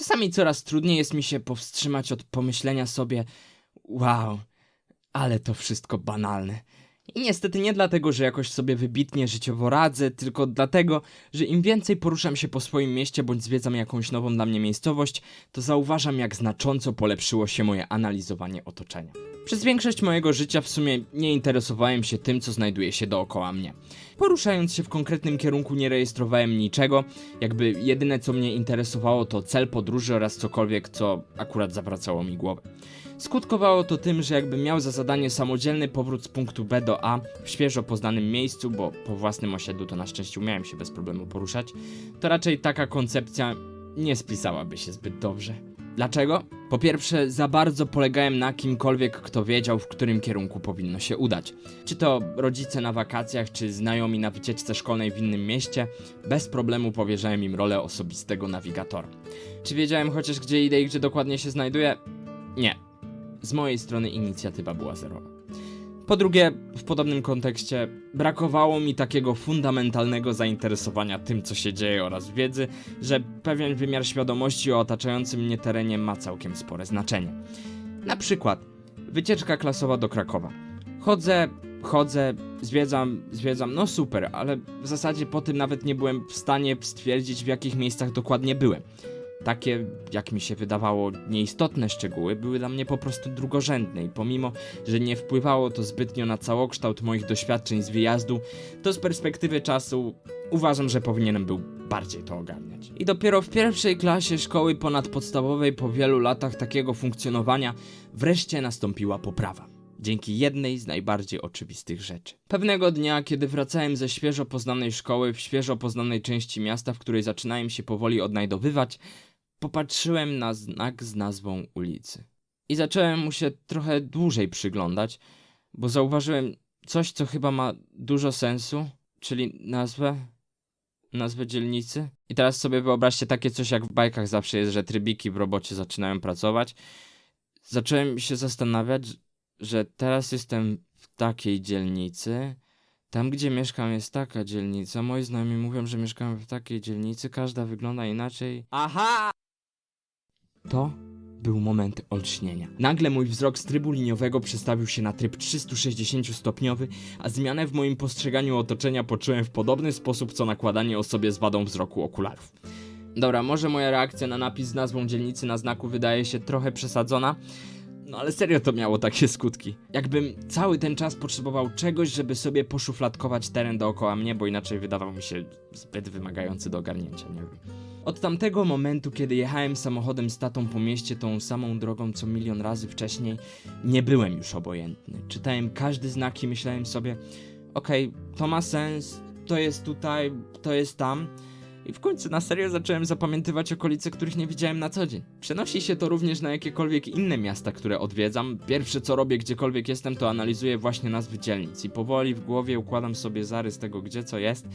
Czasami coraz trudniej jest mi się powstrzymać od pomyślenia sobie: Wow, ale to wszystko banalne. I niestety nie dlatego, że jakoś sobie wybitnie życiowo radzę, tylko dlatego, że im więcej poruszam się po swoim mieście bądź zwiedzam jakąś nową dla mnie miejscowość, to zauważam, jak znacząco polepszyło się moje analizowanie otoczenia. Przez większość mojego życia w sumie nie interesowałem się tym, co znajduje się dookoła mnie. Poruszając się w konkretnym kierunku nie rejestrowałem niczego, jakby jedyne co mnie interesowało to cel podróży oraz cokolwiek, co akurat zawracało mi głowę. Skutkowało to tym, że jakbym miał za zadanie samodzielny powrót z punktu B do A w świeżo poznanym miejscu, bo po własnym osiedlu to na szczęście umiałem się bez problemu poruszać, to raczej taka koncepcja nie spisałaby się zbyt dobrze. Dlaczego? Po pierwsze, za bardzo polegałem na kimkolwiek, kto wiedział, w którym kierunku powinno się udać. Czy to rodzice na wakacjach, czy znajomi na wycieczce szkolnej w innym mieście, bez problemu powierzałem im rolę osobistego nawigatora. Czy wiedziałem chociaż gdzie idę i gdzie dokładnie się znajduję? Nie. Z mojej strony inicjatywa była zerowa. Po drugie, w podobnym kontekście, brakowało mi takiego fundamentalnego zainteresowania tym, co się dzieje oraz wiedzy, że pewien wymiar świadomości o otaczającym mnie terenie ma całkiem spore znaczenie. Na przykład, wycieczka klasowa do Krakowa. Chodzę, chodzę, zwiedzam, zwiedzam, no super, ale w zasadzie po tym nawet nie byłem w stanie stwierdzić, w jakich miejscach dokładnie byłem. Takie, jak mi się wydawało, nieistotne szczegóły były dla mnie po prostu drugorzędne i pomimo, że nie wpływało to zbytnio na całokształt moich doświadczeń z wyjazdu, to z perspektywy czasu uważam, że powinienem był bardziej to ogarniać. I dopiero w pierwszej klasie szkoły ponadpodstawowej po wielu latach takiego funkcjonowania wreszcie nastąpiła poprawa. Dzięki jednej z najbardziej oczywistych rzeczy. Pewnego dnia, kiedy wracałem ze świeżo poznanej szkoły w świeżo poznanej części miasta, w której zaczynałem się powoli odnajdowywać, popatrzyłem na znak z nazwą ulicy. I zacząłem mu się trochę dłużej przyglądać, bo zauważyłem coś, co chyba ma dużo sensu, czyli nazwę, nazwę dzielnicy. I teraz sobie wyobraźcie takie coś, jak w bajkach zawsze jest, że trybiki w robocie zaczynają pracować. Zacząłem się zastanawiać, że teraz jestem w takiej dzielnicy. Tam, gdzie mieszkam, jest taka dzielnica. Moi znajomi mówią, że mieszkam w takiej dzielnicy. Każda wygląda inaczej. Aha! To był moment olśnienia. Nagle mój wzrok z trybu liniowego przestawił się na tryb 360-stopniowy, a zmianę w moim postrzeganiu otoczenia poczułem w podobny sposób, co nakładanie osobie z wadą wzroku okularów. Dobra, może moja reakcja na napis z nazwą dzielnicy na znaku wydaje się trochę przesadzona, no ale serio to miało takie skutki. Jakbym cały ten czas potrzebował czegoś, żeby sobie poszufladkować teren dookoła mnie, bo inaczej wydawał mi się zbyt wymagający do ogarnięcia, nie wiem. Od tamtego momentu, kiedy jechałem samochodem z tatą po mieście tą samą drogą co milion razy wcześniej, nie byłem już obojętny. Czytałem każdy znak i myślałem sobie, okej, to ma sens, to jest tutaj, to jest tam. I w końcu na serio zacząłem zapamiętywać okolice, których nie widziałem na co dzień. Przenosi się to również na jakiekolwiek inne miasta, które odwiedzam. Pierwsze co robię gdziekolwiek jestem, to analizuję właśnie nazwy dzielnic i powoli w głowie układam sobie zarys tego, gdzie co jest.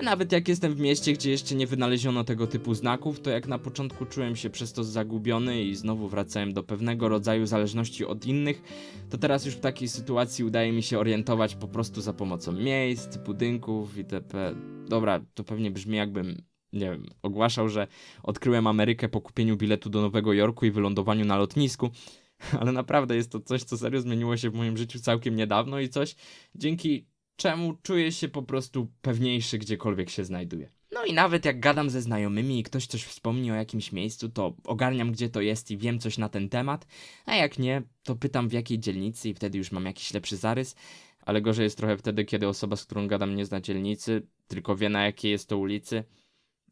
A nawet jak jestem w mieście, gdzie jeszcze nie wynaleziono tego typu znaków, to jak na początku czułem się przez to zagubiony i znowu wracałem do pewnego rodzaju zależności od innych, to teraz już w takiej sytuacji udaje mi się orientować po prostu za pomocą miejsc, budynków itp. Dobra, to pewnie brzmi jakbym nie wiem, ogłaszał, że odkryłem Amerykę po kupieniu biletu do Nowego Jorku i wylądowaniu na lotnisku, ale naprawdę jest to coś, co serio zmieniło się w moim życiu całkiem niedawno i coś, dzięki czemu czuję się po prostu pewniejszy gdziekolwiek się znajduję. No i nawet jak gadam ze znajomymi i ktoś coś wspomni o jakimś miejscu, to ogarniam gdzie to jest i wiem coś na ten temat, a jak nie, to pytam w jakiej dzielnicy i wtedy już mam jakiś lepszy zarys, ale gorzej jest trochę wtedy, kiedy osoba, z którą gadam nie zna dzielnicy, tylko wie na jakiej jest to ulicy,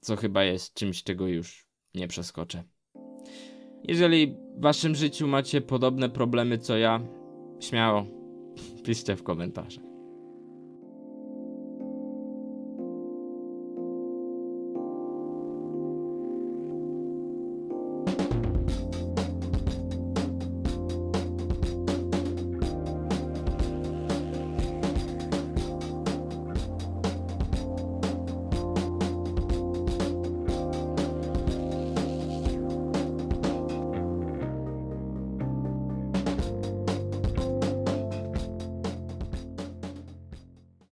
co chyba jest czymś, czego już nie przeskoczę. Jeżeli w waszym życiu macie podobne problemy co ja, śmiało piszcie w komentarzach.